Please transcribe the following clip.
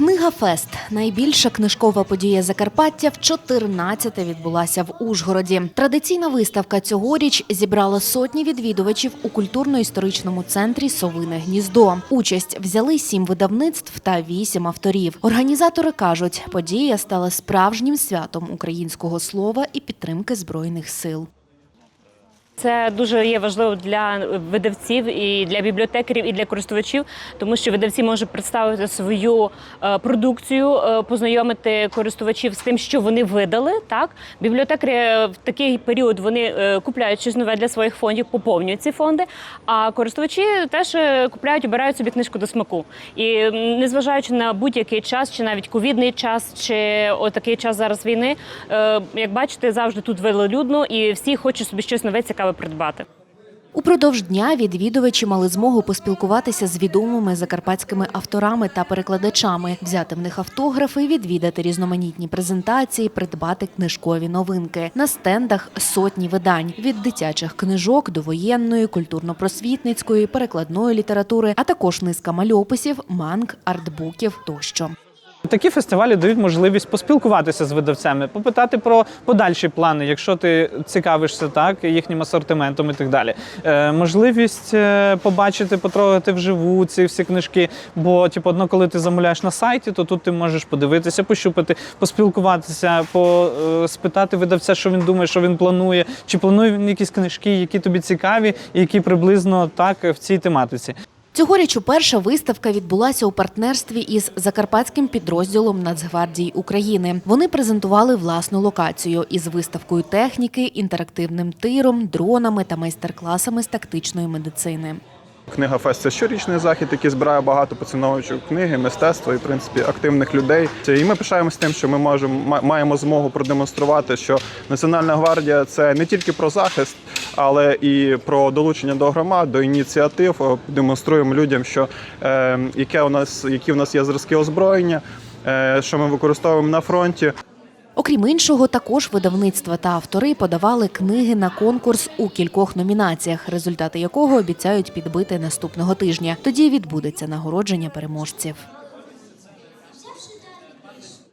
Книга Фест найбільша книжкова подія Закарпаття в 14-те відбулася в Ужгороді. Традиційна виставка цьогоріч зібрала сотні відвідувачів у культурно-історичному центрі Совине гніздо. Участь взяли сім видавництв та вісім авторів. Організатори кажуть, подія стала справжнім святом українського слова і підтримки збройних сил. Це дуже є важливо для видавців і для бібліотекарів, і для користувачів, тому що видавці можуть представити свою е, продукцію, е, познайомити користувачів з тим, що вони видали. Так, бібліотекарі е, в такий період вони купляють щось нове для своїх фондів, поповнюють ці фонди. А користувачі теж купляють, обирають собі книжку до смаку. І незважаючи на будь-який час, чи навіть ковідний час, чи отакий час зараз війни, як бачите, завжди тут велолюдно, і всі хочуть собі щось нове цікаве придбати. Упродовж дня відвідувачі мали змогу поспілкуватися з відомими закарпатськими авторами та перекладачами, взяти в них автографи, відвідати різноманітні презентації, придбати книжкові новинки. На стендах сотні видань від дитячих книжок до воєнної, культурно-просвітницької, перекладної літератури, а також низка мальописів, манг, артбуків тощо. Такі фестивалі дають можливість поспілкуватися з видавцями, попитати про подальші плани, якщо ти цікавишся так їхнім асортиментом і так далі. Е, можливість е, побачити, потрогати вживу ці всі книжки. Бо, типу, одно, коли ти замовляєш на сайті, то тут ти можеш подивитися, пощупати, поспілкуватися, по, е, спитати видавця, що він думає, що він планує, чи планує він якісь книжки, які тобі цікаві, і які приблизно так в цій тематиці. Цьогоріч уперше виставка відбулася у партнерстві із закарпатським підрозділом Нацгвардії України. Вони презентували власну локацію із виставкою техніки, інтерактивним тиром, дронами та майстер-класами з тактичної медицини. Книга Фест це щорічний захід, який збирає багато поціновувачів книги, мистецтва і в принципі активних людей. І ми пишаємося тим, що ми можемо маємо змогу продемонструвати, що Національна гвардія це не тільки про захист, але і про долучення до громад, до ініціатив. Е, Демонструємо людям, що е, яке у нас які у нас є зразки озброєння, е, що ми використовуємо на фронті. Окрім іншого, також видавництва та автори подавали книги на конкурс у кількох номінаціях, результати якого обіцяють підбити наступного тижня. Тоді відбудеться нагородження переможців.